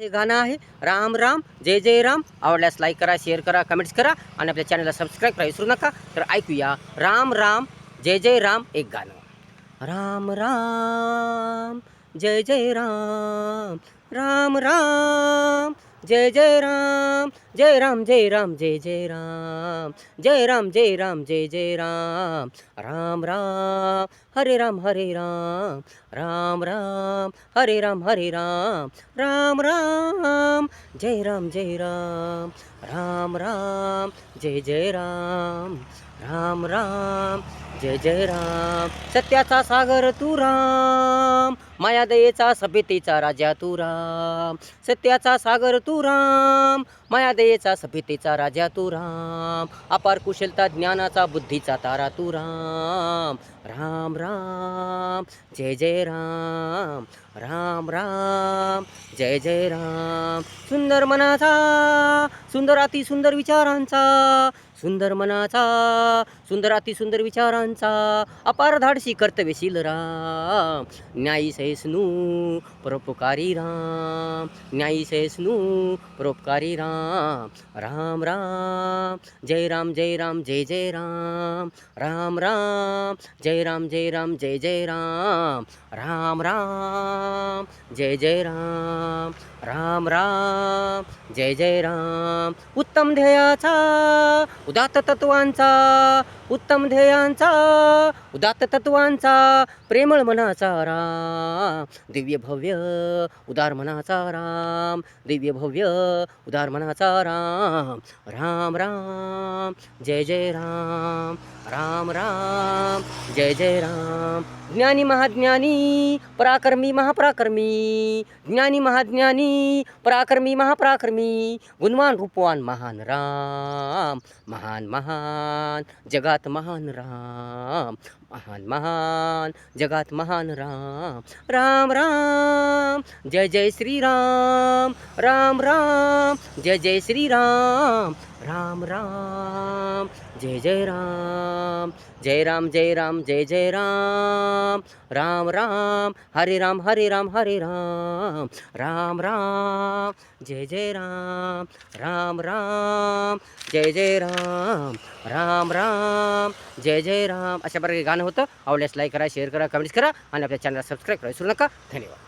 हे गाणं आहे. राम राम जय जय राम. आवडल्यास लाईक करा शेअर करा कमेंट्स करा आणि आपल्या चॅनलला सबस्क्राईब करा विसरू नका. तर ऐकूया. राम राम जय जय राम एक गाणं. राम राम जय जय राम. राम राम जय जय राम जय राम जय राम जय जय राम जय राम जय राम जय जय राम। राम राम हरे राम हरे राम राम राम हरे राम हरे राम राम राम जय राम जय राम राम राम जय जय राम राम राम जय जय राम. सत्याचा सागर तू राम. मायादयेचा सभ्यतेचा राजा तू राम. सत्याचा सागर तू राम. मायादयेचा सभ्यतेचा राजा तू राम. अपार कुशलता ज्ञानाचा बुद्धीचा तारा तू राम. राम राम. जय जय राम. राम राम. जय जय राम. सुंदर मनाचा सुंदर अति सुंदर विचारांचा सुंदर मनाचा सुंदर अति सुंदर विचारांचा अपार धाडशी कर्तव्यशील राम. न्यायी सहिष्णू परोपकारी राम. न्यायी सहिष्णू परोपकारी राम. राम राम. जय राम जय राम जय जय राम. राम राम. जय राम जय राम जय जय राम. राम राम. जय जय राम. राम राम. जय जय राम. उत्तम ध्येयाचा उदात्त तत्वांचा उत्तम ध्येयांचा उदात्त तत्वांचा प्रेमळ मनाचा राम. दिव्य भव्य उदार मनाचा राम. दिव्य भव्य उदार मनाचा राम. राम राम. जय जय राम. राम राम. जय जय राम. ज्ञानी महाज्ञानी पराक्रमी महापराक्रमी. ज्ञानी महाज्ञानी पराक्रमी महापराक्रमी. गुणवान रूपवान महान राम. महान महान जगात महान राम. महान महान जगात महान राम. राम राम. जय जय श्री राम राम राम जय जय श्रीराम, राम राम, जय जय राम जय राम जय राम, जय जय राम राम राम, हरे राम हरे राम हरे राम राम राम, जय जय राम राम राम, जय जय राम राम राम, जय जय राम। अशा प्रकारे गाणं होतं आवडल्यास लाईक करा शेअर करा कमेंट्स करा आणि आपल्या चॅनलला सबस्क्राईब करा विसरू नका धन्यवाद।